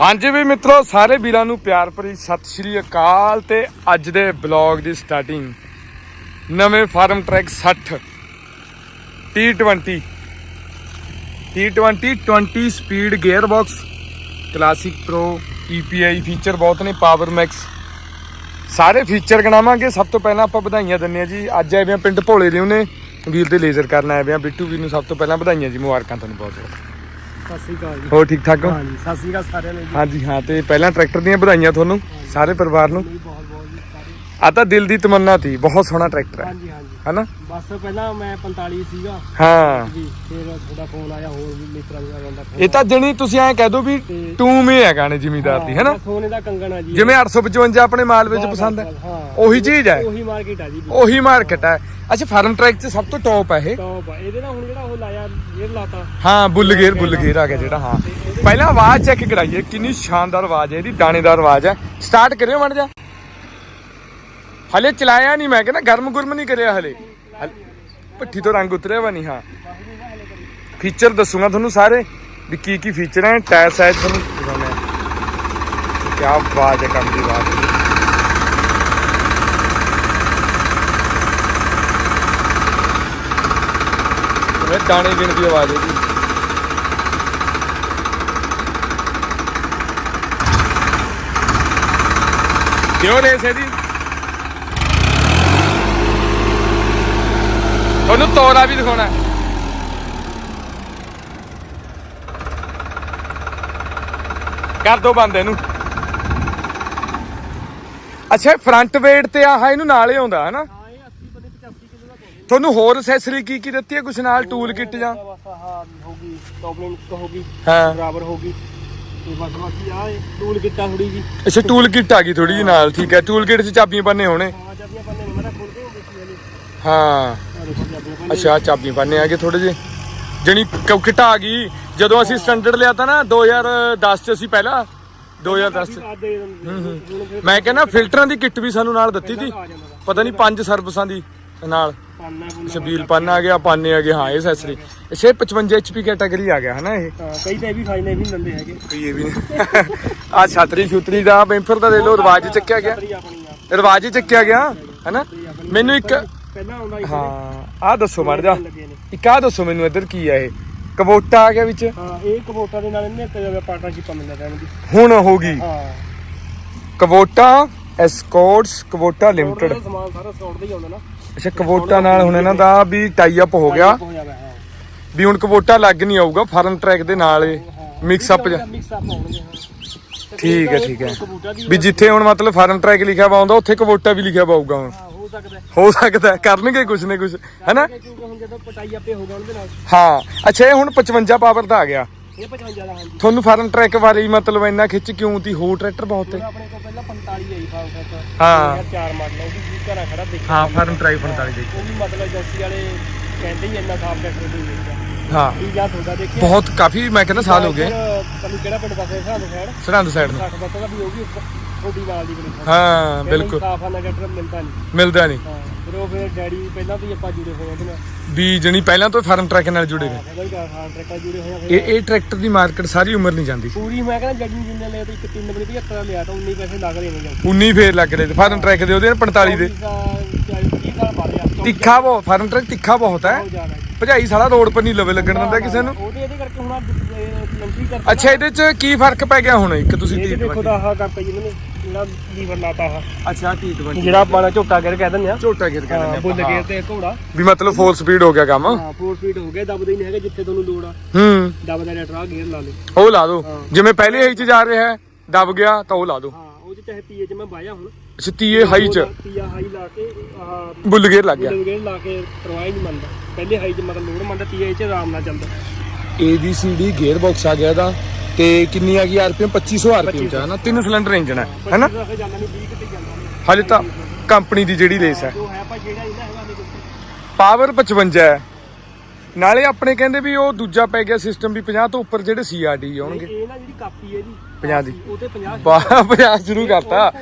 ਹਾਂਜੀ ਵੀ ਮਿੱਤਰੋ, ਸਾਰੇ ਵੀਰਾਂ ਨੂੰ ਪਿਆਰ ਭਰੀ ਸਤਿ ਸ਼੍ਰੀ ਅਕਾਲ ਤੇ ਅੱਜ ਦੇ ਬਲੌਗ ਦੀ ਸਟਾਰਟਿੰਗ ਨਵੇਂ Farmtrac 60 T20 T20 20 speed gear box classic pro EPI feature ਬਹੁਤ ਨੇ ਪਾਵਰ ਮੈਕਸ ਸਾਰੇ ਫੀਚਰ ਗਣਾਵਾਂਗੇ, ਸਭ ਤੋਂ ਪਹਿਲਾਂ ਆਪਾਂ ਵਧਾਈਆਂ ਦਿੰਨੇ ਆ ਜੀ। ਅੱਜ ਆਏ ਵੇ ਆ ਪਿੰਡ ਭੋਲੇ ਦੇ ਉਹਨੇ, ਵੀਰ ਦੇ ਲੇਜ਼ਰ ਕਰਨ ਆਏ ਵੇ ਬਿੱਟੂ ਵੀਰ ਨੂੰ ਸਭ ਤੋਂ ਪਹਿਲਾਂ ਵਧਾਈਆਂ ਜੀ, ਮੁਬਾਰਕਾਂ ਤੁਹਾਨੂੰ ਬਹੁਤ ਬਹੁਤ ਸਤਿ ਸ੍ਰੀ ਅਕਾਲ ਜੀ। ਹੋਰ ਠੀਕ ਠਾਕ ਹੋ? ਹਾਂਜੀ ਸਤਿ ਸ੍ਰੀ ਅਕਾਲ ਸਾਰਿਆਂ ਨੂੰ ਜੀ। ਹਾਂਜੀ ਹਾਂ ਤੇ ਪਹਿਲਾਂ ਟਰੈਕਟਰ ਦੀਆਂ ਵਧਾਈਆਂ ਤੁਹਾਨੂੰ ਸਾਰੇ ਪਰਿਵਾਰ ਨੂੰ। ਬਹੁਤ ਆ ਤਾਂ ਦਿਲ ਦੀ ਤਮੰਨਾ ਸੀ ਬਹੁਤ ਸੋਹਣਾ ਟਰੈਕਟਰ ਹੈ। ਹਾਂਜੀ ਹਾਂਜੀ। ਹਨਾ? ਬਸ ਪਹਿਲਾਂ ਮੈਂ 45 ਸੀਗਾ। ਹਾਂ। ਜੀ ਫਿਰ ਤੁਹਾਡਾ ਫੋਨ ਆਇਆ ਹੋਰ ਵੀ ਮਿੱਤਰਾਂ ਦਾ ਬੰਦਾ phone ਇਹ ਤਾਂ ਜਣੀ ਤੁਸੀਂ ਐਂ ਕਹਿ ਦੋ ਵੀ ਤੇ- ਟੂਮੇ ਹੈ ਗਾਣੇ ਜ਼ਿਮੀਦਾਰ ਦੀ ਹਾਂ, ਹੈਨਾ? ਸੋਨੇ ਦਾ ਕੰਗਣ ਆ ਜੀ। ਜਿਵੇਂ 855 ਆਪਣੇ ਮਾਲ ਵਿੱਚ ਬਸ, ਪਸੰਦ ਹੈ। ਬਸ, ਹਾਂ। ਉਹੀ ਚੀਜ਼ ਹੈ। ਉਹੀ ਮਾਰਕੀਟ ਆ ਜੀ। ਉਹੀ ਮਾਰਕੀਟ ਹੈ। ਅੱਛਾ ਫਾਰਮ ਟਰੈਕ 'ਚ ਸਭ ਤੋਂ ਟੌਪ ਹੈ ਇਹ। ਟੌਪ ਆ। ਇਹਦੇ ਨਾਲ ਹੁਣ ਜਿਹੜਾ ਉਹ ਲਾਇਆ ਗੇਅਰ ਲਾਤਾ। ਹਾਂ ਬੁੱਲ ਗੇਰ ਬੁੱਲ ਗੇਰ ਆ ਗਿਆ ਜਿਹੜਾ ਹਾਂ। ਪਹਿਲਾਂ ਆਵਾਜ਼ ਚੈੱਕ ਕਰਾਈਏ ਕਿੰਨੀ ਸ਼ਾਨਦਾਰ ਆਵਾਜ਼ ਹੈ ਇਹਦੀ ਦਾਣੇਦਾਰ ਆਵਾਜ਼ ਹੈ। ਸਟਾਰਟ ਕਰਿਓ ਮੜ ਜਾ ਹਲੇ ਚਲਾਇਆ ਨਹੀਂ ਮੈਂ ਕਹਿੰਦਾ ਗਰਮ ਗੁਰਮ ਨਹੀਂ ਕਰਿਆ ਹਲੇ। ਭੱਠੀ ਤੋਂ ਰੰਗ ਉਤਰਿਆ ਵਾ ਨਹੀਂ ਹਾਂ। ਫੀਚਰ ਦੱਸੂਗਾ ਤੁਹਾਨੂੰ ਸਾਰੇ, ਵੀ ਕੀ ਕੀ ਫੀਚਰ ਹੈ ਟਾਇਰ ਸਾਈਜ਼ ਤੁਹਾਨੂੰ ਦਿਖਾਉਣੇ ਕੀ ਆਵਾਜ਼ ਹੈ, ਕੰਮ ਦੀ ਆਵਾਜ਼ ਮੈਂ ਦਾਣੇ ਗਿਣ ਦੀ ਆਵਾਜ਼ ਹੈ ਜੀ ਕਿਉਂ ਰੇਸ ਹੈ ਜੀ ਤੁਹਾਨੂੰ ਤੋਰਾ ਵੀ ਦਿਖਾਉਣਾ। ਕਰ ਦੋ ਬੰਦ ਇਹਨੂੰ। ਅੱਛਾ ਫਰੰਟ ਵੇਟ ਤੇ ਆਹ ਇਹਨੂੰ ਨਾਲ ਹੀ ਆਉਂਦਾ ਹੈ ਨਾ ਹਾਂ ਇਹ 80 ਬੰਦੇ 85 ਕਿਲੋ ਦਾ ਪਾਉਂਦੇ ਤੁਹਾਨੂੰ ਹੋਰ ਅਸੈਸਰੀ ਕੀ ਕੀ ਦਿੱਤੀ ਹੈ? ਕੁਛ ਨਾਲ ਟੂਲ ਕਿੱਟ ਜਾਂ? ਬਸ ਆਹ ਹੋਗੀ ਟੌਪਲਿੰਗ ਹੋਗੀ ਹਾਂ। ਬਰਾਬਰ ਹੋਗੀ ਤੇ ਬਸ ਬਾਕੀ ਆ ਟੂਲ ਕਿੱਟਾ ਥੋੜੀ ਜੀ। ਅੱਛਾ ਟੂਲ ਕਿੱਟ ਆ ਗਈ ਥੋੜੀ ਜੀ ਨਾਲ ਠੀਕ ਹੈ। ਟੂਲ ਕਿੱਟ 'ਚ ਚਾਬੀਆਂ ਪੰਨੇ ਹੋਣੇ। ਹਾਂ ਚਾਬੀਆਂ ਪੰਨੇ ਨੇ ਮੈਂ ਖੋਲ ਕੇ ਹਾਂ। ਅੱਛਾ ਚਾਬੀਆਂ ਪੰਨੇ ਆ ਗਏ ਥੋੜੇ ਜਿਹੇ। ਜਣੀ ਕਿੱਟ ਆ ਗਈ। ਜਦੋਂ ਅਸੀਂ ਸਟੈਂਡਰਡ ਲਿਆ ਤਾਂ ਨਾ 2010 ਚ ਅਸੀਂ ਪਹਿਲਾਂ 2010 ਚ। ਮੈਂ ਕਹਿੰਦਾ ਫਿਲਟਰਾਂ ਦੀ ਕਿੱਟ ਵੀ ਸਾਨੂੰ ਨਾਲ ਦਿੱਤੀ ਸੀ ਪਤਾ ਨਹੀਂ ਪੰਜ ਸਰਵਿਸਾਂ ਦੀ ਨਾਲ। ਸ਼ਬੀਲ ਪੰਨ ਆ ਗਿਆ। ਪਾਨੇ ਆ ਗਏ ਹਾਂ ਇਹ ਸੈਸਰੀ ਇਸੇ 55 HP ਕੈਟਾਗਰੀ ਆ ਗਿਆ ਹਨਾ ਇਹ? ਕਈ ਤਾਂ ਇਹ ਵੀ ਇਹ ਵੀ ਦਿੰਦੇ ਹੈਗੇ। ਕੋਈ ਇਹ ਵੀ ਆ ਛਤਰੀ ਛੁਤਰੀ ਦਾ ਬੈਂਫਰ ਦਾ ਦੇ ਲੋ ਰਿਵਾਜ ਚੱਕਿਆ ਗਿਆ। ਰਿਵਾਜ ਚੱਕਿਆ ਗਿਆ ਹਨਾ? ਮੈਨੂੰ ਇੱਕ ਪਹਿਲਾਂ ਆਉਂਦਾ ਹਾਂ ਆ ਦੱਸੋ ਮੜ ਜਾ ਲੱਗੇ ਨੇ। ਇੱਕ ਆ ਦੱਸੋ ਮੈਨੂੰ ਇੱਧਰ ਕੀ ਆ ਇਹ? ਕਬੋਟਾ ਆ ਗਿਆ ਵਿੱਚ? ਹਾਂ ਇਹ ਕਬੋਟਾ ਦੇ ਨਾਲ ਇਹਨੇ ਤੇ ਪਾਰਟਨਰਸ਼ਿਪ ਮਿਲਦਾ ਟਾਈਮ ਦੀ। ਹੁਣ ਹੋ ਗਈ। ਹਾਂ। ਕਬੋਟਾ ਐਸਕੋਰਟਸ ਕਬੋਟਾ ਲਿਮਟਿਡ ਉਹਦਾ ਸਮਾਨ ਸਾਰਾ ਸੌਟ ਦਾ ਹੀ ਆਉਂਦਾ ਨਾ। ਅੱਛਾ ਕਬੋਟਾ ਨਾਲ ਹੁਣ ਇਹਨਾਂ ਦਾ ਵੀ ਟਾਈ ਅਪ ਹੋ ਗਿਆ। ਹੋ ਜਾਵੇ ਹਾਂ। ਵੀ ਹੁਣ ਕਬੋਟਾ ਲੱਗ ਨਹੀਂ ਆਊਗਾ ਫਾਰਮ ਟਰੈਕ ਦੇ ਨਾਲ ਮਿਕਸ ਅਪ ਮਿਕਸ ਅਪ ਆਉਣਗੇ ਹਾਂ। ਠੀਕ ਹੈ ਠੀਕ ਹੈ। ਵੀ ਜਿੱਥੇ ਹੁਣ ਮਤਲਬ ਫਾਰਮ ਟਰੈਕ ਲਿਖਿਆ ਵਾ ਆਉਂਦਾ ਉੱਥੇ ਕਬੋਟਾ ਵੀ ਲਿਖਿਆ ਪਾਊਗਾ ਹੁਣ। ਸਕਦਾ ਹੈ। ਸਕਦਾ ਹੈ, ਕਰਨਗੇ ਕੁਛ ਨਾ ਕੁਛ ਹੈਨਾ? ਕਿਉਂਕਿ ਹੁਣ ਜਦੋਂ ਪਟਾਈ ਆਪੇ ਹੋਗਾ ਉਹਦੇ ਨਾਲ। ਹਾਂ ਅੱਛਾ ਇਹ ਹੁਣ 55 ਪਾਵਰ ਦਾ ਆ ਗਿਆ। ਇਹ 55 ਦਾ ਹਾਂਜੀ। ਤੁਹਾਨੂੰ ਫਾਰਮ ਟਰੈਕ ਹੀ ਮਤਲਬ ਇੰਨਾ ਖਿੱਚ ਕਿਉਂ ਤੀ? ਹੋਰ ਟਰੈਕਟਰ ਬਹੁਤ ਹੁਣ ਹੈ ਆਪਣੇ ਕੋਲ ਪਹਿਲਾਂ 45 ਆਈ ਫਾਲ ਤੱਕ ਹਾਂ। ਚਾਰ ਮਾਡਲ ਉਹ ਵੀ ਘਰਾਂ ਖੜਾ ਦੇਖ ਹਾਂ ਫਾਰਮ ਟਰੈਕ 45 ਦੇ ਉਹ ਵੀ ਮਤਲਬ ਏਜੰਸੀ ਵਾਲੇ ਕਹਿੰਦੇ ਹੀ ਇੰਨਾ ਸਾਫ਼ ਟਰੈਕਟਰ ਨਹੀਂ ਮਿਲਦਾ। ਹਾਂ। ਕੀ ਜਾਂ ਤੁਹਾਡਾ ਦੇਖਿਆ? ਬਹੁਤ ਕਾਫੀ ਮੈਂ ਕਹਿੰਦਾ ਸਾਲ ਹੋ ਗਏ। ਤੁਹਾਨੂੰ ਕਿਹੜਾ ਪਿੰਡ ਪਾਸੇ ਸਾਨੂੰ ਸਾਈਡ। ਸਰਹੰਦ ਸਾਈਡ ਨੂੰ। 60 ਬੱਤਾਂ ਦਾ ਵੀ ਉਹ ਵੀ ਉੱਪਰ ਛੋਟੀ ਵਾਲ ਦੀ ਬਣੀ ਹਾਂ ਬਿਲਕੁਲ। ਸਾਫ਼ ਆ ਟਰੈਕਟਰ ਮਿਲਦਾ ਨਹੀਂ। ਮਿਲਦਾ ਨਹੀਂ। ਹਾਂ ਫਿਰ ਉਹ ਫਿਰ ਡੈਡੀ ਪਹਿਲਾਂ ਹੀ ਆਪਾਂ ਜੁੜੇ ਹੋਏ ਉਹਦੇ ਨਾਲ। ਵੀ ਜਣੀ ਪਹਿਲਾਂ ਤੋਂ ਫਾਰਮ ਟਰੈਕ ਨਾਲ ਜੁੜੇ ਨੇ ਹਾਂ ਫਿਰ ਹਾਂ ਟਰੈਕਟਰ ਜੁੜੇ ਹੋਏ ਆ ਫਿਰ ਇਹ ਇਹ ਟਰੈਕਟਰ ਦੀ ਮਾਰਕੀਟ ਸਾਰੀ ਉਮਰ ਨਹੀਂ ਜਾਂਦੀ। ਪੂਰੀ ਮੈਂ ਕਹਿੰਦਾ ਜੱਜੀ ਜਿੰਨੇ ਲਿਆ ਤੇ ਇੱਕ 3 ਬਣੀ 75 ਲਿਆ ਤਾਂ 19 ਪੈਸੇ ਲੱਗ ਰਹੇ ਨੇ ਜਾਂ 19 ਫੇਰ ਲੱਗ ਰਹੇ ਤੇ ਫਾਰਮ ਟਰੈਕ ਦੇ ਉਹਦੇ 45 ਦੇ। 30 ਸਾਲ ਪਾ ਲਿਆ। ਤਿੱਖਾ ਬਹੁਤ ਫਾਰਮ ਟਰੈਕ ਤਿੱਖਾ ਬਹੁਤ ਹੈ। ਭਜਾਈ ਸਾਲਾ ਰੋਡ ਪਰ ਨਹੀਂ ਲਵੇ ਲੱਗਣ ਦਿੰਦਾ ਕਿਸੇ ਨੂੰ। ਉਹਦੇ ਇਹਦੇ ਕਰਕੇ ਹੁਣ ਲੰਬੀ ਕਰਤਾ ਅੱਛਾ ਇਹਦੇ ਚ ਕੀ ਫ਼ਰਕ ਪੈ ਗਿਆ ਹੁਣ ਇੱਕ ਤੁਸੀਂ ਦੇਖੋ ਦਾ ਆਹ ਕਰਤਾ ਜੀ ਇਹਨੇ ਜਿਹੜਾ ਲੀਵਰ ਲਾਤਾ ਆਹ? ਅੱਛਾ ਟੀ 20 ਜਿਹੜਾ ਆਪਾਂ ਝੋਟਾ ਗਿਰ ਕਹਿ ਦਿੰਦੇ ਆ। ਝੋਟਾ ਗਿਰ ਗਿਆ ਹਾਂ ਬੁੱਲ ਗੇਰ ਤੇ ਘੋੜਾ। ਵੀ ਮਤਲਬ ਫੁੱਲ ਸਪੀਡ ਹੋ ਗਿਆ ਕੰਮ। ਹਾਂ 4 ਫੀਟ ਹੋ ਗਏ ਦਬਦੇ ਹੀ ਨਹੀਂ ਹੈਗੇ ਜਿੱਥੇ ਤੁਹਾਨੂੰ ਲੋੜ ਆ। ਹੂੰ। ਦਬਦਾ ਰੈਟਰ ਆ ਗੇਅਰ ਲਾ ਲੇ। ਉਹ ਲਾ ਦੋ। ਹਾਂ। ਜਿਵੇਂ ਪਹਿਲੇ ਹਾਈ ਚ ਜਾ ਰਿਹਾ ਹੈ ਦਬ ਗਿਆ ਤਾਂ ਉਹ ਲਾ ਦੋ। ਹਾਂ ਉਹ ਚ ਚਾਹੇ ਤੀਏ ਚ ਮੈਂ ਬਾਇਆ ਹੁਣ। ਅੱਛਾ ਤੀਏ ਹਾਈ ਚ। ਤੀਆ ਹਾਈ ਲਾ ਕੇ ਆਹ ਬੁੱਲ ਗੇਰ ਲੱਗ ਗਿਆ। ਬੁੱਲ ਗੇਰ ਲਾ ਕੇ ਪਰਵਾਹ ਹੀ ਨਹੀਂ ਮੰਨਦਾ। ਪਹਿਲੇ ਹਾਈ ਚ ਮਤਲਬ ਲੋੜ ਮੰਨਦਾ ਤੀਏ ਚ ਆਰਾਮ ਨਾਲ ਚੱਲਦਾ। ABCD ਗੇਅਰ ਬਾਕਸ ਆ ਗਿਆ ਇਹਦਾ। ਤੇ ਕਿੰਨੀ ਆ ਗਈ ਆਰਪੀਐਮ? 2500 ਆਰਪੀਐਮ ਚ ਹੈ ਨਾ। ਤਿੰਨ ਸਿਲੰਡਰ ਇੰਜਨ ਹੈ ਹੈਨਾ ਪੱਚੀ ਦਾ ਜਾਂਦਾ ਨਹੀਂ 20 ਕਿਤੇ ਜਾਂਦਾ ਨਹੀਂ ਹਾਲੇ ਤਾਂ ਕੰਪਨੀ ਦੀ ਜਿਹੜੀ ਲੇਸ ਹੈ। ਜੋ ਹੈ ਪਾਵਰ 55 ਹੈ। ਨਾਲੇ ਆਪਣੇ ਕਹਿੰਦੇ ਵੀ ਉਹ ਦੂਜਾ ਪੈ ਗਿਆ ਸਿਸਟਮ ਵੀ 50 ਤੋਂ ਉੱਪਰ ਜਿਹੜੇ ਸੀਆਰਡੀ ਆਉਣਗੇ। ਇਹ ਨਾ ਜਿਹੜੀ ਕਾਪੀ ਹੈ ਇਹਦੀ 50 ਦੀ। ਉਹ ਤੇ 50 ਬਾਹ 50 ਸ਼ੁਰੂ ਕਰਤਾ।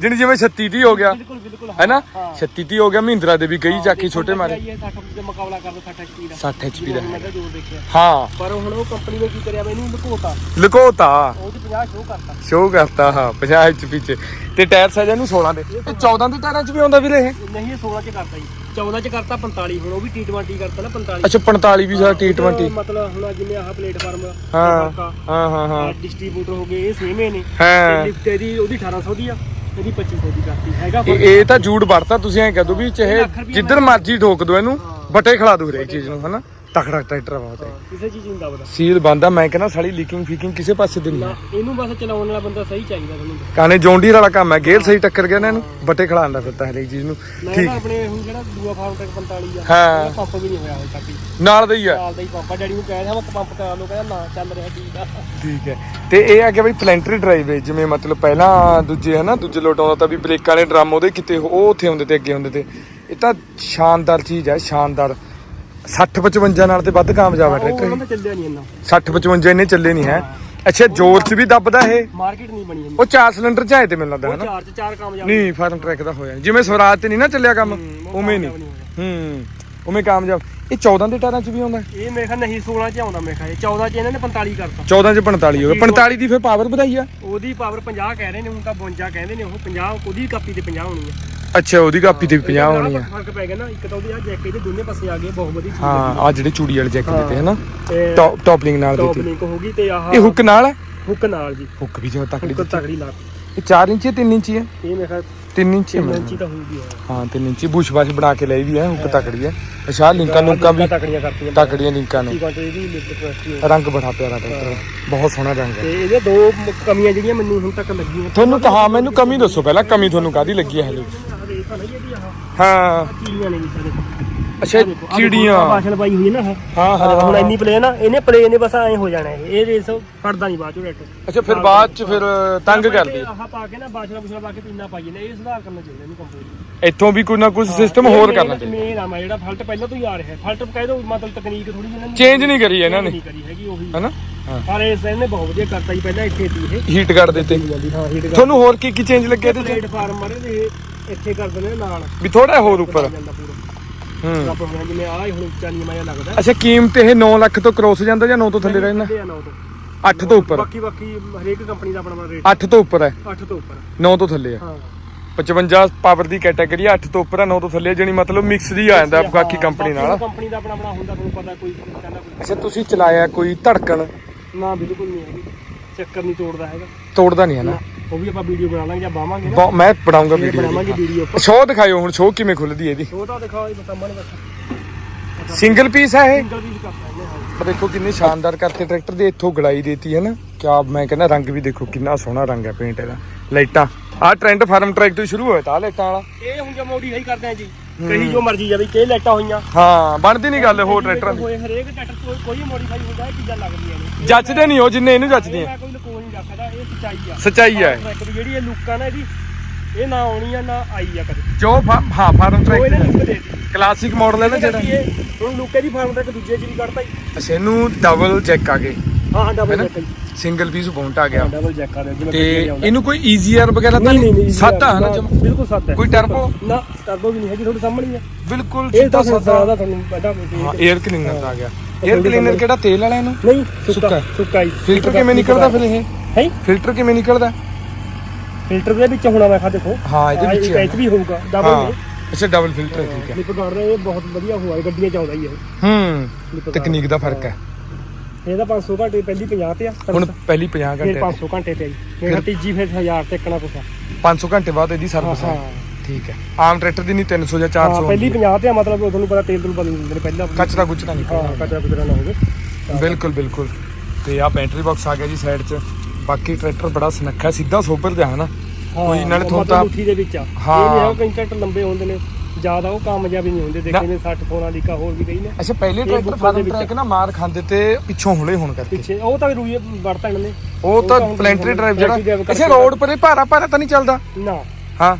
ਜਿਹਨੇ ਜਿਵੇਂ 36 ਦੀ ਹੋ ਗਿਆ। ਬਿਲਕੁਲ ਬਿਲਕੁਲ ਹੈਨਾ ਹਾਂ। 36 ਦੀ ਹੋ ਗਿਆ ਮਹਿੰਦਰਾ ਦੇ ਵੀ ਕਈ ਚੱਕੀ ਛੋਟੇ ਮਾਰੇ। ਇਹ 60 ਦੇ ਮੁਕਾਬਲਾ ਕਰਦਾ 60 HP ਦਾ। 60 HP ਦਾ। ਮੈਂ ਤਾਂ ਜ਼ਰੂਰ ਦੇਖਿਆ। ਹਾਂ। ਪਰ ਹੁਣ ਉਹ ਕੰਪਨੀ ਨੇ ਕੀ ਕਰਿਆ ਮੈਨੂੰ ਲੁਕੋਤਾ। ਲੁਕੋਤਾ। ਉਹਦੀ 50 ਸ਼ੋ ਕਰਤਾ। ਸ਼ੋਅ ਕਰਤਾ ਹਾਂ 50 ਇੰਚ ਪਿੱਛੇ ਤੇ ਟਾਇਰ ਸਾਈਜ਼ ਇਹਨੂੰ 16 ਦੇ। ਇਹ 14 ਦੇ ਟਾਇਰਾਂ 'ਚ ਵੀ ਆਉਂਦਾ ਵੀਰੇ ਇਹ? ਨਹੀਂ ਇਹ 16 ਚ ਕਰਤਾ ਜੀ। 14 ਚ ਕਰਤਾ 45 ਹੁਣ ਉਹ ਵੀ T20 ਕਰਤਾ ਨਾ 45 ਅੱਛਾ 45 ਵੀ ਸਾਰਾ T20 ਮਤਲਬ ਹੁਣ ਜਿਵੇਂ ਆਹ ਪਲੇਟਫਾਰਮ ਹਾਂ ਹਾਂ ਹਾਂ ਹਾਂ। ਡਿਸਟ੍ਰੀਬਿਊਟਰ ਹੋ ਗਏ ਇਹ ਸੇਮ ਹੀ ਨੇ। ਹਾਂ। ਲਿਫਟ ਇਹਦੀ ਉਹਦੀ 1800 ਦੀ ਆ ਇਹਦੀ 2500 ਦੀ ਕਰਤੀ ਹੈਗਾ ਇਹ ਤਾਂ ਜੂੜ ਵੜਤਾ ਤੁਸੀਂ ਐਂ ਕਹਿ ਦੋ ਵੀ ਚਾਹੇ ਜਿੱਧਰ ਮਰਜ਼ੀ ਠੋਕ ਦੋ ਇਹਨੂੰ ਬਟੇ ਖਿਲਾ ਦੋ ਹਰੇਕ ਚੀਜ਼ ਨੂੰ ਹਨਾ? ਤਕੜਾ ਟਰੈਕਟਰ ਆ ਬਹੁਤ। ਹੈ ਕਿਸੇ ਚੀਜ਼ ਨੂੰ ਦਬਦਾ। ਸੀਲ ਬੰਦਾ ਮੈਂ ਕਹਿੰਦਾ ਸਾਲੀ ਲੀਕਿੰਗ ਫੀਕਿੰਗ ਕਿਸੇ ਪਾਸੇ ਦੀ ਨਹੀਂ ਨਾ ਹੈ। ਇਹਨੂੰ ਬਸ ਚਲਾਉਣ ਵਾਲਾ ਬੰਦਾ ਸਹੀ ਚਾਹੀਦਾ ਤੁਹਾਨੂੰ। ਕਾਨੇ ਜੌਂਡੀਰ ਵਾਲਾ ਕੰਮ ਹੈ ਗੇਅਰ ਸਹੀ ਟੱਕਰ ਗਿਆ ਨਾ ਇਹਨੂੰ ਬਟੇ ਖਿਲਾਉਂਦਾ ਫਿਰਦਾ ਹਰੇਕ ਚੀਜ਼ ਨੂੰ। ਮੈਂ ਠੀਕ। ਨਾ ਆਪਣੇ ਹੁਣ ਜਿਹੜਾ ਦੂਆ ਫਾਰਮ ਟੈਕ 45 ਆ ਹਾਂ। ਪੰਪ ਵੀ ਨਹੀਂ ਹੋਇਆ ਹੁਣ ਤੱਕ ਹੀ। ਨਾਲ ਦਾ ਹੀ ਹੈ ਸਾਲ ਦਾ ਹੀ ਪੰਪ ਆ ਡੈਡੀ ਨੂੰ ਕਹਿ ਰਿਹਾ ਮੈਂ ਪੰਪ ਕਰਾ ਲਓ ਕਹਿੰਦਾ ਨਾ ਚੱਲ ਰਿਹਾ ਠੀਕ ਆ। ਠੀਕ ਹੈ। ਤੇ ਇਹ ਆ ਕਿ ਬਈ ਪਲੈਂਟਰੀ ਡਰਾਈਵ ਹੈ ਜਿਵੇਂ ਮਤਲਬ ਪਹਿਲਾਂ ਦੂਜੇ ਹਨਾ ਦੂਜੇ ਲੋਟ ਆਉਂਦਾ ਤਾਂ ਵੀ ਬ੍ਰੇਕਾਂ ਵਾਲੇ ਡਰਮ ਉਹਦੇ ਕਿਤੇ ਉਹ ਉੱਥੇ ਹੁੰਦੇ ਤੇ ਅੱਗੇ ਹੁੰਦੇ ਤੇ। ਇਹ ਤਾਂ ਸ਼ਾਨਦਾਰ ਚੀਜ਼ ਹੈ ਸ਼ਾਨਦਾਰ। 60 55 ਨਾਲ ਤੇ ਵੱਧ ਕਾਮਯਾਬ ਹੈ ਟਰੈਕਟਰ ਚੱਲਿਆ ਨਹੀਂ ਇੰਨਾ। 60 55 ਇਹਨੇ ਚੱਲੇ ਨਹੀਂ ਹੈ। ਅੱਛਾ ਜ਼ੋਰ 'ਚ ਵੀ ਦੱਬਦਾ ਇਹ? ਮਾਰਕੀਟ ਨਹੀਂ ਬਣੀ ਇੰਨੀ। ਉਹ 4 ਸਿਲੰਡਰ ਚ ਆਏ ਤੇ ਮੈਨੂੰ ਲੱਗਦਾ ਉਹ ਹਨਾ? ਚਾਰ ਚ ਚਾਰ ਕਾਮਯਾਬ ਨਹੀਂ ਫਾਰਮ ਟਰੈਕ ਦਾ ਹੋਇਆ। ਨੀ। ਜਿਵੇਂ ਸਵਰਾਜ ਤੇ ਨਹੀਂ ਨਾ ਚੱਲਿਆ ਕੰਮ ਉਹ ਉਵੇਂ ਕਾਮਯਾਬ ਨਹੀਂ ਹੋਇਆ। ਹੂੰ ਉਵੇਂ ਕਾਮਯਾਬ। ਇਹ 14 ਦੇ ਟਾਇਰਾਂ ਚ ਵੀ ਆਉਂਦਾ? ਇਹ ਮੇਰੇ ਖਿਆਲ ਨਹੀਂ 16 ਚ ਆਉਂਦਾ ਮੇਰੇ ਖਿਆਲ 14 ਚ ਇਹਨਾਂ ਨੇ 45 ਕਰਤਾ। 14 ਚ 45 ਹੋ ਗਿਆ 45 ਦੀ ਫਿਰ ਪਾਵਰ ਵਧਾਈ ਆ? ਉਹਦੀ ਪਾਵਰ 50 ਕਹਿ ਰਹੇ ਨੇ ਹੁਣ ਤਾਂ 52 ਕਹਿੰਦੇ ਨੇ ਉਹ। 50 ਉਹਦੀ ਕਾਪੀ ਤੇ 50 ਹੋਣੀ ਆ। ਅੱਛਾ ਉਹਦੀ ਕਾਪੀ ਤੇ ਵੀ 50 ਹੋਣੀ ਆ। ਫ਼ਰਕ ਪੈ ਗਿਆ ਨਾ ਇੱਕ ਤਾਂ ਉਹਦੀ ਆ ਜੈਕ ਇਹਦੇ ਦੋਨੇ ਪਾਸੇ ਆ ਗਏ ਬਹੁਤ ਵਧੀਆ ਚੀਜ਼ ਹਾਂ ਆ ਜਿਹੜੇ ਚੂੜੀ ਵਾਲੇ ਜੈਕ ਦਿੱਤੇ ਹਨਾ ਟੌਪ ਟੌਪਲਿੰਗ ਨਾਲ ਦਿੱਤੀ। ਲਿੰਕ ਹੋ ਗਈ ਤੇ ਆਹ ਇਹ ਹੁੱਕ ਨਾਲ ਹੁੱਕ ਨਾਲ ਜੀ। ਹੁੱਕ ਵੀ ਜੋ ਤਕੜੀ ਦਿੱਤੀ। ਤਗੜੀ ਲਾ ਇਹ 4 ਇੰਚ ਹੈ 3 ਇੰਚ ਹੈ? ਇਹ ਮੇਰੇ ਖਿਆਲ 3 ਇੰਚ ਹੈ 3 ਮੈਨੂੰ। ਇੰਚੀ ਤਾਂ ਹੋਊਗੀ ਹਾਂ। ਹਾਂ 3 ਇੰਚ। ਬੁਸ਼ ਬਾਸ਼ ਬਣਾ ਕੇ ਲਈ ਵੀ ਹੈ ਹੁੱਕ ਤਕੜੀ ਹੈ। ਅਸ਼ਾ ਲਿੰਕਾਂ ਲੁੰਕਾਂ ਵੀ ਤਕੜੀਆਂ ਕਰਤੀਆਂ। ਤਕੜੀਆਂ ਲਿੰਕਾਂ ਨੇ। ਰੰਗ ਬੜਾ ਪਿਆਰਾ ਟਰੈਕਟਰ ਦਾ। ਬਹੁਤ ਸੋਹਣਾ ਰੰਗ ਹੈ। ਤੇ ਇਹਦੇ ਦੋ ਕਮੀਆਂ ਜਿਹੜੀਆਂ ਮੈਨੂੰ ਹੁਣ ਤੱਕ ਲੱਗੀਆਂ। ਤੁਹਾਨੂੰ ਤਾਂ ਹਾਂ ਮੈਨੂੰ ਕਮੀ ਦੱਸੋ ਪਹਿਲਾਂ। ਕਮੀ ਤੁਹਾਨੂੰ ਕਾਦੀ ਲੱਗੀ ਹੈ ਹਲੇ? ਤਾਂ ਲਈ ਇਹਦੀ ਆਹ। ਹਾਂ। ਚੀੜੀਆਂ ਨੇ ਜੀ ਸਾਰੇ। ਅੱਛਾ ਚਿੜੀਆਂ। ਬਾਸ਼ਲ ਪਾਈ ਹੋਈ ਹੈ ਨਾ ਹਾਂ ਹਾਂ ਹੁਣ ਇੰਨੀ ਪਲੇ ਨਾ ਇਹਨੇ ਪਲੇ ਨੇ ਬਸ ਐ ਹੋ ਜਾਣਾ ਇਹ। ਇਹ ਰੇਸ ਫੜਦਾ ਨਹੀਂ ਬਾਅਦ ਚੋਂ ਰੈਟ ਅੱਛਾ ਫਿਰ ਬਾਅਦ ਚ ਫਿਰ ਤੰਗ ਕਰਦੀ। ਆਹ ਪਾ ਕੇ ਨਾ ਬਾਸ਼ਲਾ ਬੁਸ਼ਲਾ ਪਾ ਕੇ ਪੀਣਾ ਪਾਈਏ ਨੇ ਇਹ ਸੁਧਾਰ ਕਰਨਾ ਚਾਹੀਦਾ ਇਹਨੂੰ ਕੰਪਨੀ ਇੱਥੋਂ ਵੀ ਕੋਈ ਨਾ ਕੋਈ ਸਿਸਟਮ ਹੋਰ ਕਰਨਾ ਚਾਹੀਦਾ। ਮੇਨ ਆ ਮੈਂ ਜਿਹੜਾ ਫਲਟ ਪਹਿਲਾਂ ਤੋਂ ਹੀ ਆ ਰਿਹਾ ਫਲਟ ਕਹਿ ਦੋ ਮਤਲਬ ਤਕਨੀਕ ਥੋੜੀ ਜਿਹੀ ਚੇਂਜ ਨਹੀਂ ਕਰੀ ਇਹਨਾਂ ਨੇ। ਨਹੀਂ ਕਰੀ ਹੈਗੀ ਉਹੀ। ਹੈਨਾ? ਹਾਂ। ਪਰ ਇਸ ਇਹਨੇ ਬਹੁਤ ਵਧੀਆ ਕਰਤਾ ਜੀ ਪਹਿਲਾਂ ਇੱਥੇ ਸੀ ਇਹ। ਹੀਟ ਕਰ ਦਿੱਤੇ ਤੁਹਾਨੂੰ ਹੋਰ ਕੀ ਕੀ ਚੇਂਜ ਲੱਗੇ ਇਹਦੇ ਚ? ਪਲੇਟਫਾਰਮ ਮਾਰੇ ਤੇ ਇਹ ਇੱਥੇ ਕਰ ਦਿੰਦੇ ਨੇ ਨਾਲ। ਵੀ ਥੋੜਾ ਹੋਰ ਉੱਪਰ। ਜਾਂਦਾ ਪੂਰਾ। ਹੂੰ। ਰੱਬ ਹੋਣਾ ਜਿਵੇਂ ਆ ਹੁਣ ਉੱਚਾ ਨਹੀਂ ਮਾਇਆ ਲੱਗਦਾ। ਅੱਛਾ ਕੀਮਤ ਇਹ 9 ਲੱਖ ਤੋਂ ਕ੍ਰੋਸ ਜਾਂਦਾ ਜਾਂ 9 ਤੋਂ ਥੱਲੇ ਰਹਿੰਦਾ? ਕਿੰਨੇ ਆ ਨੌ ਤੋਂ। 8 ਤੋਂ ਉੱਪਰ। ਬਾਕੀ ਬਾਕੀ ਹਰੇਕ ਕੰਪਨੀ ਦਾ ਆਪਣਾ ਆਪਣਾ ਰੇਟ 8 ਤੋਂ ਉੱਪਰ ਹੈ? 8 ਤੋਂ ਉੱਪਰ। 9 ਤੋਂ ਥੱਲੇ ਹੈ ਹਾਂ। 55 ਪਾਵਰ ਦੀ ਕੈਟਾਗਰੀ 8 ਤੋਂ ਉੱਪਰ ਹੈ 9 ਤੋਂ ਥੱਲੇ ਜਾਣੀ ਮਤਲਬ ਮਿਕਸ ਦੀ ਆ ਜਾਂਦਾ ਬਾਕੀ ਕੰਪਨੀ ਨਾਲ। ਕੰਪਨੀ ਦਾ ਆਪਣਾ ਆਪਣਾ ਹੁੰਦਾ ਤੁਹਾਨੂੰ ਪਤਾ ਕੋਈ ਕਹਿੰਦਾ ਕੋਈ। ਅੱਛਾ ਤੁਸੀਂ ਚਲਾਇਆ ਕੋਈ ਧੜਕਣ? ਨਾ ਬਿਲਕੁਲ ਨਹੀਂ ਹੈਗੀ। ਚੱਕਰ ਨਹੀਂ ਤੋੜਦਾ ਹੈਗਾ। ਤੋੜਦਾ ਨਹੀਂ ਹੈ ਨਾ। ਉਹ ਵੀ ਆਪਾਂ ਵੀਡੀਓ ਬਣਾ ਲਾਂਗੇ ਜਾਂ ਬਾਵਾਂਗੇ ਨਾ। ਬਹੁਤ- ਮੈਂ ਬਣਾਉਂਗਾ ਇਹ ਵੀਡੀਓ ਬਣਾਵਾਂਗੇ ਵੀਡੀਓ ਉੱਪਰ ਸ਼ੋਅ ਦਿਖਾਇਓ ਹੁਣ ਸ਼ੋਅ ਕਿਵੇਂ ਖੁੱਲਦੀ ਹੈ ਇਹਦੀ? ਉਹ ਤਾਂ ਦਿਖਾਓ ਇਹ ਸਾਹਮਣੇ ਬਸ ਸਿੰਗਲ ਪੀਸ ਹੈ ਇਹ? ਸਿੰਗਲ ਵੀ ਕਰ ਸਕਦੇ ਹਾਂ ਆਹ ਦੇਖੋ ਕਿੰਨੀ ਸ਼ਾਨਦਾਰ ਕਰਤੇ। ਟਰੈਕਟਰ ਦੇ ਇੱਥੋਂ ਗੜਾਈ ਦੇਤੀ ਹੈ ਨਾ। ਕਿਆ ਮੈਂ ਕਹਿੰਦਾ ਰੰਗ ਵੀ ਦੇਖੋ ਕਿੰਨਾ ਸੋਹਣਾ ਰੰਗ ਹੈ ਪੇਂਟ ਇਹਦਾ। ਲਾਈਟਾਂ। ਆਹ ਟ੍ਰੈਂਡ ਫਾਰਮ ਟਰੈਕ ਤੋਂ ਹੀ ਸ਼ੁਰੂ ਹੋਇਆ ਤਾਂ ਆਹ ਲਾਈਟਾਂ ਵਾਲਾ। ਇਹ ਹੁਣ ਜੇ ਮੋਡੀਫਾਈ ਕਰਦੇ ਆ ਜੀ। ਕਹੀ ਜੋ ਮਰਜ਼ੀ ਜਾਵੇ ਕਿ ਲਾਈਟਾਂ ਹੋਈਆਂ। ਹਾਂ ਬਣਦੀ ਨਹੀਂ ਗੱਲ ਹੋਰ ਟਰੈਕਟਰਾਂ ਦੀ। ਹੋਏ ਹਰੇਕ ਟਰੈਕਟਰ ਕੋਈ ਕੋਈ ਮੋਡੀਫਾਈ ਹੁੰਦਾ ਇਹ ਚੀਜ਼ਾਂ ਲੱਗਦੀਆਂ ਨੇ। ਜੱਚਦੇ ਨਹੀਂ ਉਹ ਜਿੰਨੇ ਇਹਨੂੰ ਜੱਚਦੀਆਂ ਮੈਂ ਕੋਈ ਲਕੋ ਨਹੀਂ ਰੱਖਦਾ ਇਹ ਸੱਚਾਈ ਆ। ਸੱਚਾਈ ਹੈ ਟਰੈਕ ਦੀ ਜਿਹੜੀ ਇਹ ਲੁੱਕ ਆ ਨਾ ਇਹਦੀ ਇਹ ਨਾ ਆਉਣੀ ਆ ਨਾ ਆਈ ਆ ਕਦੇ। ਜੋ ਹਾਂ ਫਾਰਮ ਟਰੈਕ ਕਲਾਸਿਕ ਮਾਡਲ ਹੈ ਨਾ ਜਿਹੜਾ। ਹੁਣ ਲੁੱਕ ਇਹਦੀ ਫਾਰਮ ਟਰੈਕ ਦੂਜੇ ਚ ਵੀ ਕੱਢਤਾ ਜੀ। ਅੱਛਾ ਇਹਨੂੰ ਡਬਲ ਚੈੱਕ ਆ ਗਏ ਹਾਂ ਡਬਲ ਜੈਕ ਸਿੰਗਲ ਪੀਸ ਬੌਂਟ ਆ ਗਿਆ। ਡਬਲ ਜੈਕ ਆ ਜਿਵੇਂ ਤੇ। ਇਹਨੂੰ ਕੋਈ ਈਜ਼ੀਅਰ ਵਗੈਰਾ ਤਾਂ ਨਹੀਂ ਸੱਤ ਆ ਨਾ? ਬਿਲਕੁਲ ਸੱਤ ਹੈ ਕੋਈ ਟਰਬੋ ਨਾ ਟਰਬੋ ਵੀ ਨਹੀਂ ਹੈਗੀ ਤੁਹਾਡੇ ਸਾਹਮਣੇ ਹੈ ਬਿਲਕੁਲ ਸਿੱਧਾ ਸੱਤਾ ਦਾ ਤੁਹਾਨੂੰ ਪਤਾ ਹਾਂ 에ਅਰ ਕਲੀਨਰ ਆ ਗਿਆ। 에ਅਰ ਕਲੀਨਰ ਕਿਹੜਾ? ਤੇਲ ਵਾਲਾ ਇਹਨੂੰ? ਨਹੀਂ ਸੁੱਕਾ। ਸੁੱਕਾ ਹੀ। ਫਿਲਟਰ ਕਿਵੇਂ ਨਿਕਲਦਾ ਫਿਰ ਇਹ? ਹੈ? ਫਿਲਟਰ ਕਿਵੇਂ ਨਿਕਲਦਾ? ਫਿਲਟਰ ਦੇ ਵਿੱਚ ਹੋਣਾ ਮੈਂ ਖਾ ਦੇਖੋ। ਹਾਂ ਇਹਦੇ ਵਿੱਚ ਇੱਕ ਵੀ ਹੋਊਗਾ ਡਬਲ ਅੱਛਾ ਡਬਲ ਫਿਲਟਰ ਠੀਕ ਹੈ। ਕਰ ਰਹੇ ਇਹ ਬਹੁਤ ਵਧੀਆ ਹੋਇਆ ਗੱਡੀਆਂ ਚ ਆਉਂਦਾ ਹੀ ਇਹ। ਹੂੰ ਤਕਨੀਕ ਦਾ ਫ਼ਰਕ ਹੈ। ਇਹਦਾ 500 ਘੰਟੇ ਪਹਿਲੀ 50 ਤੇ ਆ ਹੁਣ ਪਹਿਲੀ 50 ਫਿਰ ਘੰਟੇ 500 ਘੰਟੇ ਤੇ ਆਈ ਮੇਰਾ ਤੀਜੀ ਫਿਰ 1000 ਤੇ ਇੱਕਣਾ ਕੁਛ ਆ 500 ਘੰਟੇ ਬਾਅਦ ਇਹਦੀ ਸਰਵਿਸ ਹੈ ਹਾਂ। ਠੀਕ ਹੈ। ਆਮ ਟਰੈਕਟਰ ਦੀ ਨਹੀਂ 300 ਜਾਂ ਹਾਂ 400 ਪਹਿਲੀ 50 ਤੇ ਆ ਮਤਲਬ ਤੁਹਾਨੂੰ ਪਤਾ ਤੇਲ ਤੁਲ ਬਦਲ ਦਿੰਦੇ ਨੇ ਪਹਿਲਾਂ। ਕਚਰਾ ਗੁਚਰਾ ਨਹੀਂ ਹਾਂ ਕਚਰਾ ਕੁਚਰਾ ਨਾ ਹੋਵੇ। ਬਿਲਕੁਲ ਬਿਲਕੁਲ। ਤੇ ਆ ਬੈਟਰੀ ਬਾਕਸ ਆ ਗਿਆ ਜੀ ਸਾਈਡ 'ਚ। ਬਾਕੀ ਟਰੈਕਟਰ ਬੜਾ ਸੁਨੱਖਾ ਸਿੱਧਾ ਸੋਬਰ ਜਿਹਾ ਹਨਾ ਕੋਈ ਨਾਲੇ ਉਹ ਤੁਹਾਨੂੰ ਮਤਲਬ ਤਾਂ ਮੁੱਠੀ ਦੇ ਵਿੱਚ ਆ। ਇਹ ਨਹੀਂ ਹੈ ਕਈ ਟਰੈਕਟਰ ਲੰਬੇ ਹੁੰਦੇ ਨੇ। ਜ਼ਿਆਦਾ ਉਹ ਕਾਮਯਾਬ ਹੀ ਨਹੀਂ ਹੁੰਦੇ ਦੇਖੇ ਨਾ। ਨੇ 60 ਸੋਨਾ ਲੀਕਾ ਹੋਰ ਵੀ ਕਈ ਨੇ ਅੱਛਾ ਪਹਿਲੇ ਟਰੈਕਟਰ ਫਾਰਮ ਟਰੈਕ ਨਾ ਮਾਰ ਖਾਂਦੇ ਤੇ ਪਿੱਛੋਂ ਹੁਲੇ ਹੋਣ ਕਰਕੇ। ਪਿੱਛੇ ਉਹ ਤਾਂ ਰੂਏ ਇਹਨਾਂ ਨੇ। ਉਹ ਤਾਂ ਪਲੈਂਟਰੀ ਡਰਾਈਵ ਜਿਹੜਾ ਅੱਛਾ ਰੋਡ ਪਰ ਇਹ ਭਾਰਾ ਭਾਰਾ ਤਾਂ ਨਹੀਂ ਚੱਲਦਾ? ਨਾ। ਹਾਂ।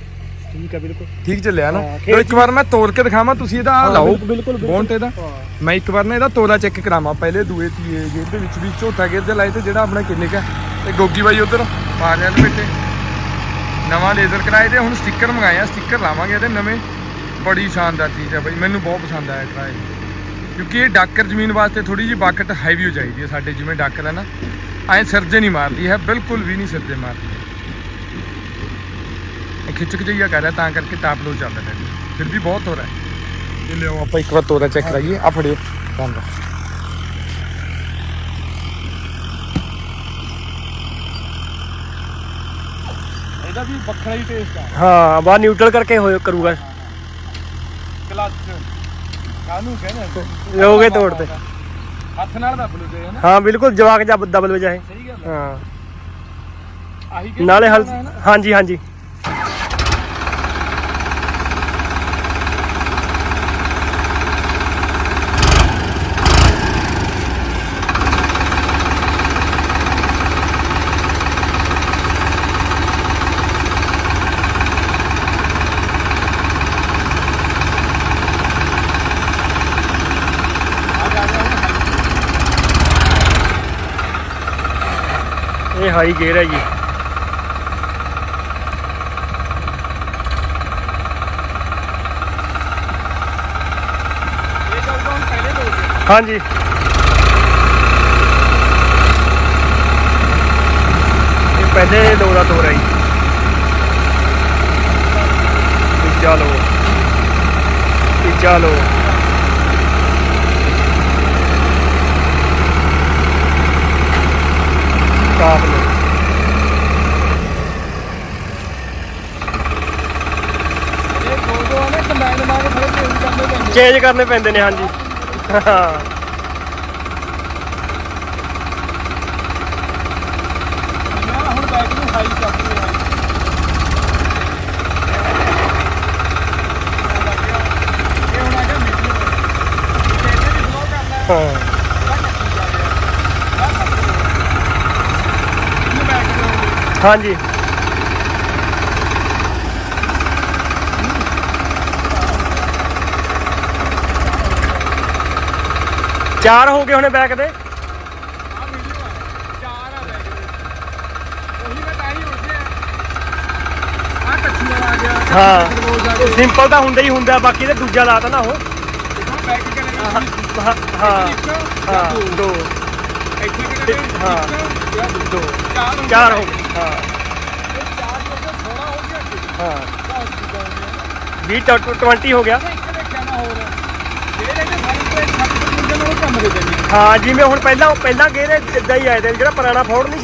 ਠੀਕ ਆ ਬਿਲਕੁਲ। ਠੀਕ ਚੱਲਿਆ ਨਾ। ਹਾਂ, ਤੇ ਇੱਕ ਵਾਰ ਮੈਂ ਤੋੜ ਕੇ ਦਿਖਾਵਾਂ ਤੁਸੀਂ ਇਹਦਾ ਆਹ ਲਾਓ ਬੌਂਟ ਇਹਦਾ। ਹਾਂ। ਮੈਂ ਇੱਕ ਵਾਰ ਨਾ ਇਹਦਾ ਤੋਲਾ ਚੈੱਕ ਕਰਾਵਾਂ ਪਹਿਲੇ ਦੂਏ ਤੀਏ ਗੇਰ ਦੇ ਵਿੱਚ ਵੀ ਝੋਟਾ ਗੇਰ ਦੇ ਲਾਏ ਤੇ ਜਿਹੜਾ ਆਪਣਾ ਕਿੰਨੇ ਕਾ ਤੇ ਗੋਗੀ ਬਾਈ ਉਧਰ ਪਾਰਿਆਂ ਦੇ ਬੇਟੇ ਨਵਾਂ ਲੇਜ਼ਰ ਕਰਾਏ ਤੇ ਹੁਣ ਸਟicker ਮੰਗਾਏ ਆ ਸਟicker ਲਾਵਾਂਗੇ ਇਹਦੇ ਨਵੇਂ। ਬੜੀ ਸ਼ਾਨਦਾਰ ਚੀਜ਼ ਹੈ ਬਾਈ ਮੈਨੂੰ ਬਹੁਤ ਪਸੰਦ ਆਇਆ ਟਰਾਈ ਕਿਉਂਕਿ ਇਹ ਡਾਕਰ ਜ਼ਮੀਨ ਵਾਸਤੇ ਥੋੜੀ ਜਿਹੀ ਬਾਕਟ ਹੈਵੀ ਹੋ ਚਾਹੀਦੀ ਹੈ ਸਾਡੇ ਜਿਵੇਂ ਡਾਕਰ ਹੈ ਨਾ ਐ ਸਿਰਜੇ ਨਹੀਂ ਮਾਰਦੀ ਹੈ ਬਿਲਕੁਲ ਵੀ ਨਹੀਂ ਸਿਰਜੇ ਮਾਰਦੀ। ਇਹ ਖਿੱਚਕ ਜਈਆ ਕਰ ਰਿਹਾ ਤਾਂ ਕਰਕੇ ਟਾਪ ਲੋ ਚੱਲ ਰਿਹਾ ਫਿਰ ਵੀ ਬਹੁਤ ਹੋ ਰਿਹਾ ਹੈ। ਇਹ ਲਿਓ ਆਪਾਂ ਇੱਕ ਵਾਰ ਤੋਰਾ ਚੈੱਕ ਕਰਾਈਏ। ਆ ਫੜਿਓ ਬੰਦ ਇਹਦਾ ਵੀ ਵੱਖਰਾ ਹੀ ਟੇਸਟ ਆ। ਹਾਂ ਬਾ ਨਿਊਟਰਲ ਕਰਕੇ ਹੋਏ ਕਰੂਗਾ। ਕਹਿੰਦੇ ਲੋਗੇ ਤੋੜ ਤੇ ਹੱਥ ਨਾਲ ਦੱਬ ਲੋ ਤੇ ਹਨਾ। ਹਾਂ ਬਿਲਕੁਲ ਜਵਾਕ ਜਬ ਡਬਲ ਵਜਾ ਹੈ ਸਹੀ ਗੱਲ ਹੈ। ਆਹੀ ਕਿ ਨਾਲੇ ਹਲ ਹਾਂਜੀ ਹਾਂਜੀ। ਇਹ ਹਾਈ ਗੇਅਰ ਹੈ ਜੀ ਇਹ ਚੱਲਦਾ ਹੁਣ ਪਹਿਲੇ ਦੋ ਤੇ ਹਾਂਜੀ ਇਹ ਪਹਿਲੇ ਦੋ ਦਾ ਤੋਰ ਹੈ ਜੀ ਤੀਜਾ ਲੋ ਤੀਜਾ ਲੋ ਕਾਫ ਲੋ ਇਹ ਦੋ ਦੋ ਆ ਨਾ ਕੰਬਾਈਨ ਮਾਰ ਕੇ ਥੋੜੇ ਚੇਂਜ ਕਰਨੇ ਪੈਂਦੇ ਚੇਂਜ ਕਰਨੇ ਪੈਂਦੇ ਨੇ ਹਾਂਜੀ। ਹਾਂ। ਹਾਂਜੀ ਹੁਣ ਬੈਕ ਨੂੰ ਹਾਈ ਚੱਕ ਰਿਹਾ ਇਹ ਹੁਣ ਆ ਗਿਆ ਮੀਡੀਅਮ ਤੇ ਇਹਨੇ ਵੀ ਸਲੋ ਕਰਨਾ ਹੈ ਹਾਂ ਇਹਨੂੰ ਬੈਕ ਨੂੰ ਹਾਂਜੀ ਚਾਰ ਹੋ ਗਏ ਹੁਣੇ ਬੈਕ ਦੇ ਹਾਂ। ਸਿੰਪਲ ਤਾਂ ਹੁੰਦਾ ਹੀ ਹੁੰਦਾ ਬਾਕੀ ਤੇ ਦੂਜਾ ਲਾਤਾ ਨਾ ਉਹ ਹਾਂ ਹਾਂ ਦੋ ਇੱਥੇ ਹਾਂ। ਦੋ ਚਾਰ ਹੋ ਗਏ, ਹਾਂ ਹਾਂ ਬਹੁਤ ਚੀਜ਼ਾਂ 20 20 ਹੋ ਗਿਆ ਇੱਕ ਦੇਖਿਆ ਨਾ ਹੋਰ ਜਿਹੜੇ ਜਿਹੜੇ ਸਾਰੇ ਤੇ ਛੱਤ ਤੇ ਮੁੰਡੇ ਨੂੰ ਕੰਮ ਦੇ ਦਿੰਦੇ ਹਾਂ ਜਿਵੇਂ ਹੁਣ ਪਹਿਲਾਂ ਪਹਿਲਾਂ ਗੇਰੇ ਇਦਾਂ ਹੀ ਆਏ ਤੇ ਜਿਹੜਾ ਪੁਰਾਣਾ ਫੋੜ ਨਹੀਂ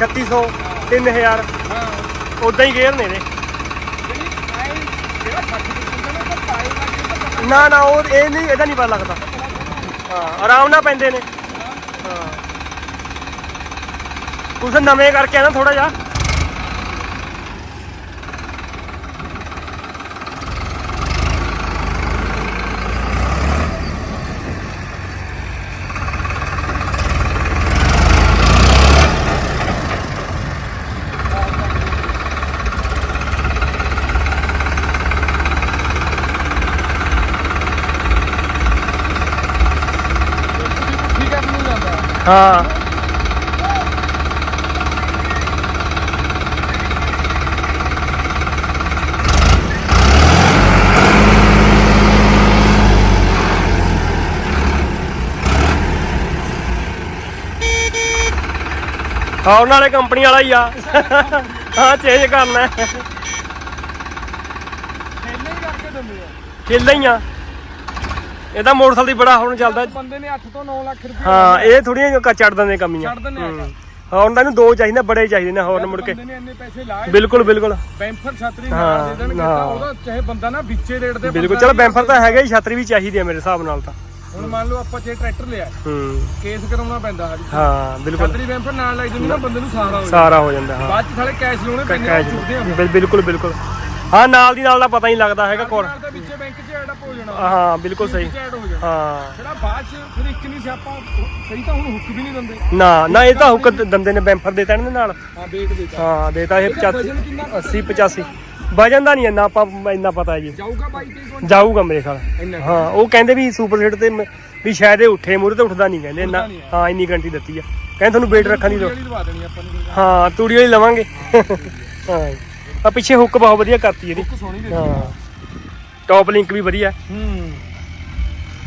3600 3000 ਹਾਂ। ਉਦਾਂ ਹੀ ਗੇਰ ਨੇ ਨੇ ਜਿਹੜੀ ਤੇ ਮੁੰਡੇ ਨੂੰ ਤਾਂ ਪਤਾ ਨਾ ਨਾ ਉਹ ਇਹ ਨਹੀਂ ਇਹਦਾ ਨਹੀਂ ਪਤਾ ਲੱਗਦਾ। ਹਾਂ ਆਰਾਮ ਨਾਲ ਪੈਂਦੇ ਨੇ। ਹਾਂ। ਕੁਛ ਨਵੇਂ ਕਰਕੇ ਨਾ ਥੋੜਾ ਜਿਹਾ ਠੀਕ ਹੈ ਨੂੰ ਜਾਂਦਾ ਹਾਂ। ਉਹਨਾਂ ਵਾਲੇ ਕੰਪਨੀ ਵਾਲਾ ਹੀ ਆ। ਹਾਂ ਚੇਂਜ ਕਰਨਾ। ਹੈ। ਖੇਲੇ ਹੀ ਕਰਕੇ ਦਿੰਦੇ ਆ। ਖੇਲਾਂ ਹੀ ਆ। ਇਹਦਾ ਮੋਟਰਸਾਈਕਲ ਦੀ ਬੜਾ ਹੁਣ ਚੱਲਦਾ। ਬੰਦੇ ਨੇ 8 ਤੋਂ 9 ਲੱਖ ਰੁਪਏ ਹਾਂ ਇਹ ਥੋੜੀਆਂ ਚੜ ਦਿੰਦੇ ਕਮੀਆਂ। ਛੱਡ ਦਿੰਦੇ ਆ ਹੂੰ। ਹਾਂ ਉਹਨਾਂ ਨੂੰ ਦੋ ਚਾਹੀਦੇ ਬੜੇ ਚਾਹੀਦੇ ਨੇ ਹੋਰ ਮੁੜ ਕੇ। ਬੰਦੇ ਨੇ ਇੰਨੇ ਪੈਸੇ ਲਾਏ ਬਿਲਕੁਲ ਬਿਲਕੁਲ। ਬੈਂਫਰ ਛਤਰੀ ਨਾਲ ਦੇ ਦੇਣਗੇ। ਤਾਂ ਉਹਦਾ ਚਾਹੇ ਬੰਦਾ ਨਾ ਵਿੱਚੇ ਰੇਟ ਦੇ ਬਿਲਕੁਲ ਚਲੋ ਬੈਂਫਰ ਤਾਂ ਹੈਗਾ ਹੀ ਛਤਰੀ ਵੀ ਚਾਹੀਦੀ ਹੈ ਮੇਰੇ ਹਿਸਾਬ ਨਾਲ ਤਾਂ। ਹੁਣ ਮੰਨ ਲਓ ਆਪਾਂ ਜੇ ਟਰੈਕਟਰ ਲਿਆ ਹੂੰ। ਕੇਸ ਕਰਾਉਣਾ ਪੈਂਦਾ ਹਰ। ਹਾਂ ਬਿਲਕੁਲ। ਛਤਰੀ ਬੈਂਫਰ ਨਾਲ ਲੱਗ ਜਾਂਦੀ ਨਾ ਬੰਦੇ ਨੂੰ ਸਹਾਰਾ ਹੋ ਜਾਂਦਾ। ਹੋ ਜਾਂਦਾ ਹਾਂ। ਬਾਅਦ ਚ ਸਾਲੇ ਕੈਸ਼ ਲਾਉਣੇ ਪੈਂਦੇ ਆ ਆ। ਬਿਲਕੁਲ ਬਿਲਕੁਲ। ਹਾਂ ਨਾਲ ਦੀ ਨਾਲ ਦਾ ਪਤਾ ਹੀ ਨਹੀਂ ਲੱਗਦਾ ਹੈਗਾ ਕੋਲ ਨਾਲ ਦੇ ਵਿੱਚੇ ਬੈਂਕ 'ਚ ਐਡ ਅਪ ਹੋ ਜਾਣਾ। ਹਾਂ ਬਿਲਕੁਲ ਸਹੀ। ਐਡ ਹੋ ਜਾਣਾ। ਹਾਂ। ਜਿਹੜਾ ਬਾਅਦ ਚ ਫਿਰ ਇੱਕ ਨਹੀਂ ਸਿਆਪਾ ਕਈ ਤਾਂ ਹੁਣ ਹੁੱਕ ਵੀ ਨਹੀਂ ਦਿੰਦੇ। ਨਾ ਨਾ ਇਹ ਤਾਂ ਹੁੱਕ ਦੰਦੇ ਨੇ ਬੈਂਫਰ ਦੇ ਦੇਣ ਦੇ ਨਾਲ। ਹਾਂ ਵੇਟ ਹਾਂ ਦੇਤਾ ਇਹ 85 ਵਜਨ ਕਿੰਨਾ 80 85 ਵਜਨ ਦਾ ਨਹੀਂ ਇੰਨਾ ਆਪਾਂ ਇੰਨਾ ਪਤਾ ਹੈ ਜੀ। ਜਾਊਗਾ ਬਾਈ ਤੇ ਜਾਊਗਾ ਮੇਰੇ ਖਿਆਲ। ਹਾਂ ਉਹ ਕਹਿੰਦੇ ਵੀ ਸੁਪਰ ਸੀਟ ਤੇ ਵੀ ਸ਼ਾਇਦ ਇਹ ਉੱਠੇ ਮੂਰੇ ਤੇ ਉੱਠਦਾ ਨਹੀਂ ਕਹਿੰਦੇ ਇੰਨਾ ਹੈ। ਇੰਨੀ ਗਰੰਟੀ ਦਿੱਤੀ ਆ। ਕਹਿੰਦੇ ਤੁਹਾਨੂੰ ਵੇਟ ਰੱਖਣ ਦੀ ਹਾਂ ਤੂੜੀ ਵਾਲੀ ਲਵਾਂਗੇ। ਹਾਂ ਆ ਪਿੱਛੇ ਹੁੱਕ ਬਹੁਤ ਵਧੀਆ ਕਰਤੀ ਇਹਦੀ। ਸੋਹਣੀ ਦੇ ਹਾਂ। ਟੌਪ ਲਿੰਕ ਵੀ ਵਧੀਆ। ਹੂੰ।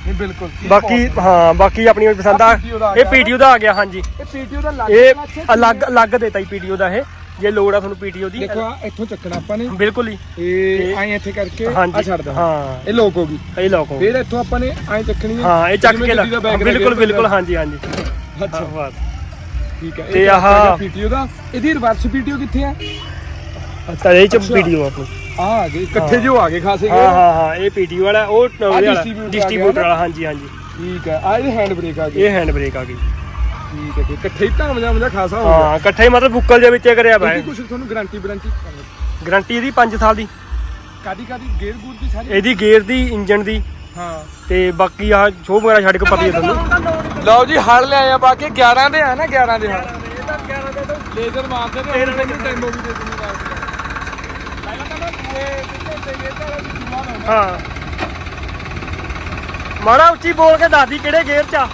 ਨਹੀਂ ਬਿਲਕੁਲ। ਬਾਕੀ ਹਾਂ ਬਾਕੀ ਆਪਣੀ ਪਸੰਦ ਆ। ਦਾ ਇਹ। ਪੀਟੀਓ ਦਾ ਆ ਗਿਆ ਹਾਂਜੀ। ਇਹ ਪੀਟੀਓ ਦਾ ਲੱਗ ਇਹ ਅਲੱਗ ਅਲੱਗ ਦੇਤਾ ਹੀ ਪੀਟੀਓ ਦਾ ਇਹ। ਜੇ ਲੋੜ ਆ ਤੁਹਾਨੂੰ ਪੀਟੀਓ ਦੀ। ਦੇਖੋ ਆਹ ਇੱਥੋਂ ਚੱਕਣਾ ਆਪਾਂ ਨੇ। ਬਿਲਕੁਲ ਹੀ ਇਹ ਐਂ ਇੱਥੇ ਕਰਕੇ ਆ ਹਾਂਜੀ। ਛੱਡ ਦੇਣਾ ਹਾਂ। ਇਹ ਲੋਕ ਹੋ ਗਈ। ਇਹ ਲੋਕ ਹੋ ਫਿਰ ਇੱਥੋਂ ਆਪਾਂ ਨੇ ਐਂ ਚੱਕਣੀ ਹੈ। ਹਾਂ ਇਹ ਚੱਕ ਜਿਵੇਂ ਕੇ ਲਾ ਗੱਡੀ ਦਾ back ਬਿਲਕੁਲ ਗਿਆ ਬਿਲਕੁਲ ਹਾਂਜੀ ਹਾਂਜੀ। ਅੱਛਾ। ਹਾਂ, ਬਸ। ਠੀਕ ਹੈ। ਤੇ ਆਹ- ਪੀਟੀਓ ਦਾ। ਇਹਦੀ ਰਿਵਰਸ ਪੀਟੀਓ ਕਿੱਥੇ ਆ ਤਾਂ ਇਹ ਚ ਪੀਟੀਓ ਆਪਣੀ। ਆ ਆ ਗਏ ਇਕੱਠੇ ਜੋ ਆ ਗਏ ਖਾਸੇ ਹਾਂ ਹਾਂ ਹਾਂ ਇਹ ਪੀਟੀਓ ਵਾਲਾ ਉਹ ਉਹਦੇ ਵਾਲਾ distributor ਆ ਗਿਆ ਡਿਸਟ੍ਰੀਬਿਊਟਰ ਨਾ? ਵਾਲਾ ਹਾਂਜੀ ਹਾਂਜੀ। ਠੀਕ ਹੈ ਆ ਇਹਦੇ ਹੈਂਡ ਬ੍ਰੇਕ ਆ ਗਏ। ਇਹ ਹੈਂਡ ਬ੍ਰੇਕ ਆ ਗਈ। ਠੀਕ ਹੈ ਠੀਕ ਇਕੱਠੇ ਹੀ ਧਾਮ ਜਾ ਮਜਾ ਖਾਸਾ ਹੋ ਗਿਆ। ਹਾਂ ਇਕੱਠੇ ਹੀ ਮਤਲਬ ਬੁੱਕਲ ਦੇ ਵਿੱਚ ਕਰਿਆ ਇਹਦੀ ਕੁਝ ਤੁਹਾਨੂੰ ਗਾਰੰਟੀ ਵਾਰੰਟੀ ਗਾਰੰਟੀ ਇਹਦੀ 5 ਸਾਲ ਦੀ। ਕਾਦੀ ਕਾਦੀ ਗੇਅਰ ਗੂਰ ਦੀ ਸਾਰੀ? ਇਹਦੀ ਗੇਅਰ ਦੀ ਇੰਜਨ ਦੀ। ਹਾਂ। ਤੇ ਬਾਕੀ ਆਹ ਸ਼ੋਅ ਵਗੈਰਾ ਛੱਡ ਕੇ ਪਤਾ ਹੀ ਹੈ ਤੁਹਾਨੂੰ ਲਓ ਜੀ ਹਲ ਲੈ ਆਇਆ ਬਾਕੀ 11 ਦੇ ਆ ਨਾ 11 ਦੇ ਹਲ ਲੇਜ਼ਰ ਮਾਰਦੇ ਤੁਹਾਨੂੰ ਡੈਮੋ ਵੀ ਦੇ ਦਿੰਦੀ ਨਾਲ ਪਹਿਲਾਂ ਤਾਂ ਮੈਂ ਦੂਏ ਘੰਟੇ ਗੇਅਰ ਦਾ ਵੀ ਜੁਮਾ ਲਾਉਂਦਾ ਹਾਂ। ਮਾੜਾ ਉੱਚੀ ਬੋਲ ਕੇ ਦੱਸਦੀ ਕਿਹੜੇ ਗੇਅਰ ਚ ਆ।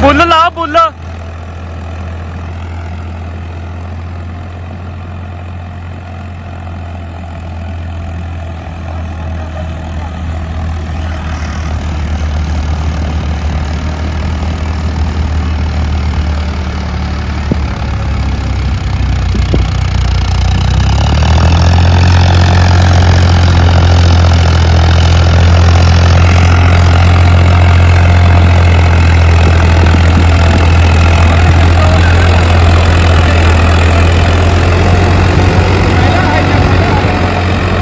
ਬੁੱਲ ਲਾ ਬੁੱਲ।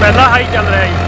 ਪਹਿਲਾ ਹਾਈ ਚੱਲ ਰਿਹਾ ਜੀ।